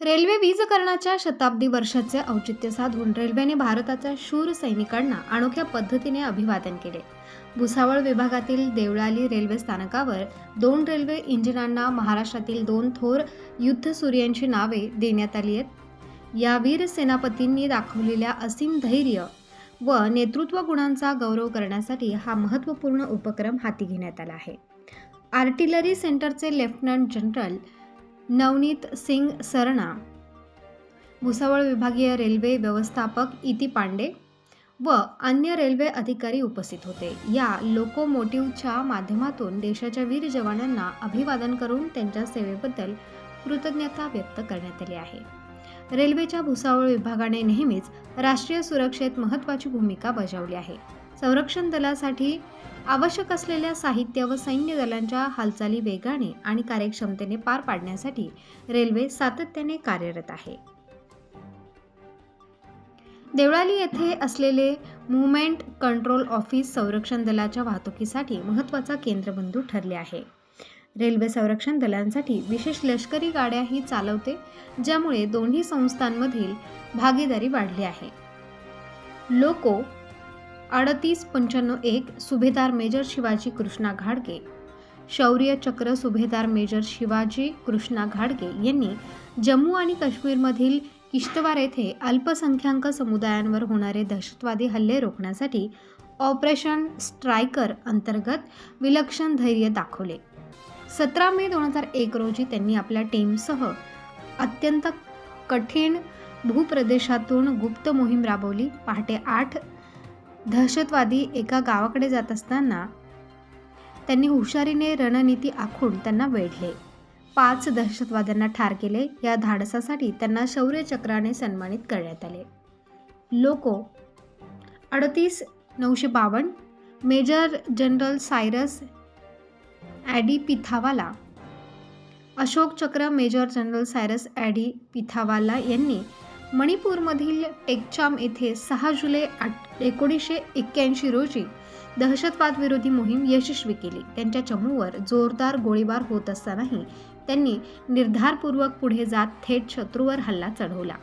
Railway वीजकरणाच्या शताब्दी वर्षाचे औचित्य साधून रेल्वेने भारताच्या शूर सैनिकांना अनोख्या पद्धतीने अभिवादन केले. भुसावळ विभागातील देवळाली रेल्वे स्थानकावर दोन रेल्वे इंजिनांना महाराष्ट्रातील दोन थोर युद्ध सूर्यांची नावे देण्यात आली आहेत. या वीर सेनापतींनी दाखवलेल्या असीम धैर्य व नेतृत्व गुणांचा गौरव करण्यासाठी हा महत्त्वपूर्ण उपक्रम हाती घेण्यात आला आहे. आर्टिलरी सेंटरचे लेफ्टनंट जनरल नवनीत सिंग सरणा भुसावळ विभागीय रेल्वे व्यवस्थापक इति पांडे व अन्य रेल्वे अधिकारी उपस्थित होते. या लोकोमोटिव्हच्या माध्यमातून देशाच्या वीर जवानांना अभिवादन करून त्यांच्या सेवेबद्दल कृतज्ञता व्यक्त करण्यात आली आहे. रेल्वेच्या भुसावळ विभागाने नेहमीच राष्ट्रीय सुरक्षेत महत्त्वाची भूमिका बजावली आहे. संरक्षण दलासाठी आवश्यक असलेल्या साहित्य व सैन्य दलांच्या हालचाली वेगाने आणि कार्यक्षमतेने पार पाडण्यासाठी रेल्वे सातत्याने कार्यरत आहे. देवळाली येथे असलेले मुवमेंट कंट्रोल ऑफिस संरक्षण दलाच्या वाहतुकीसाठी महत्त्वाचा केंद्रबिंदू ठरले आहे. रेल्वे संरक्षण दलांसाठी विशेष लष्करी गाड्याही चालवते ज्यामुळे दोन्ही संस्थांमधील भागीदारी वाढली आहे. लोको अडतीस पंच्याण्णव एक सुभेदार मेजर शिवाजी कृष्णा घाडगे. शौर्य चक्र सुभेदार मेजर शिवाजी कृष्णा घाडगे यांनी जम्मू आणि काश्मीरमधील किश्तवार येथे अल्पसंख्याक समुदायांवर होणारे दहशतवादी हल्ले रोखण्यासाठी ऑपरेशन स्ट्रायकर अंतर्गत विलक्षण धैर्य दाखवले. सतरा मे दोन हजार एक रोजी त्यांनी आपल्या टीमसह अत्यंत कठीण भूप्रदेशातून गुप्त मोहीम राबवली. पहाटे आठ दहशतवादी एका गावाकडे जात असताना त्यांनी हुशारीने रणनीती आखून त्यांना वेढले. पाच दहशतवाद्यांना ठार केले. या धाडसासाठी त्यांना शौर्यचक्राने सन्मानित करण्यात आले. लोको अडतीस नऊशे बावन्न major general Cyrus Adi Pithawala Ashok Chakra major general Cyrus Adi Pithawala यांनी मणिपूरमधील टेकचाम येथे सहा जुलै आठ एकोणीसशे एक्क्याऐंशी रोजी दहशतवाद विरोधी मोहीम यशस्वी केली. त्यांच्या चमूवर जोरदार गोळीबार होत असतानाही त्यांनी निर्धारपूर्वक पुढे जात थेट शत्रूवर हल्ला चढवला.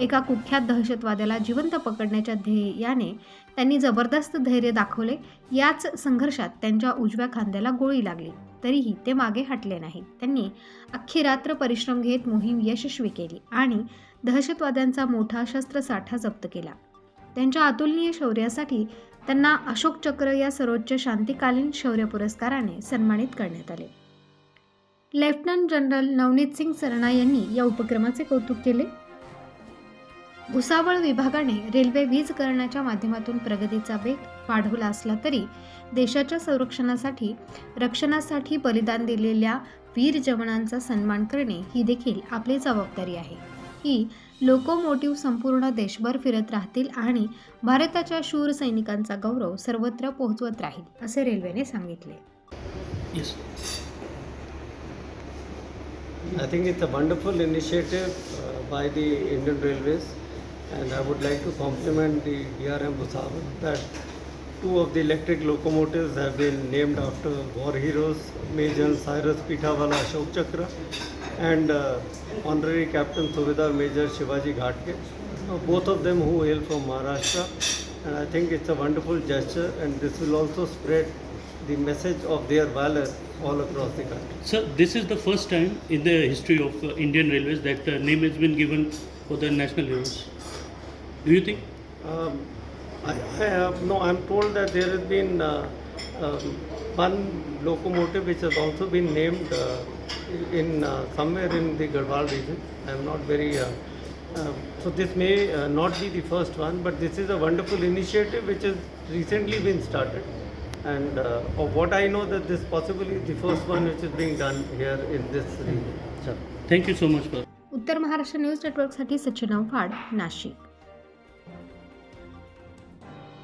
एका कुख्यात दहशतवाद्याला जिवंत पकडण्याच्या ध्येयाने त्यांनी जबरदस्त धैर्य दाखवले. याच संघर्षात त्यांच्या उजव्या खांद्याला गोळी लागली. तरीही ते मागे हटले नाहीत. त्यांनी अख्खी रात्र परिश्रम घेत मोहीम यशस्वी केली आणि दहशतवाद्यांचा मोठा शस्त्रसाठा जप्त केला. त्यांच्या अतुलनीय शौर्यासाठी त्यांना अशोक चक्र या सर्वोच्च शांतिकालीन शौर्य पुरस्काराने सन्मानित करण्यात आले. लेफ्टनंट जनरल नवनीत सिंग सरणा यांनी या उपक्रमाचे कौतुक केले. भुसावळ विभागाने रेल्वे वीजकरणाच्या माध्यमातून प्रगतीचा वेग वाढवला असला तरी देशाच्या संरक्षणासाठी रक्षणासाठी बलिदान दिलेल्या वीर जवानांचा सन्मान करणे ही देखील आपली जबाबदारी आहे. ही लोकोमोटिव्ह संपूर्ण देशभर फिरत राहतील आणि भारताच्या शूर सैनिकांचा गौरव सर्वत्र पोहोचवत राहील असे रेल्वेने सांगितले. I think it's a wonderful initiative by the Indian railways and I would like to compliment D R M Bhusawal that two of the electric locomotives have been named after war heroes, Major Cyrus Pitawala Ashok Chakra and uh, Honorary Captain Subedar Major Shivaji Ghatke, uh, both of them who hail from Maharashtra. And I think it's a wonderful gesture, and this will also spread the message of their valor all across the country. Sir, this is the first time in the history of uh, Indian Railways that the name has been given for the national heroes. Do you think? Um, I, I have no. I'm told that there has been uh, um, one locomotive which has also been named uh, in uh, somewhere in the Garhwal region. I'm not very. Uh, uh, so this may uh, not be the first one, but this is a wonderful initiative which has recently been started. And uh, of what I know, that this possibly is the first one which is being done here in this region. Sir, thank you so much for. उत्तर Maharashtra news नेटवर्कसाठी सचिन अवफाड नाशिक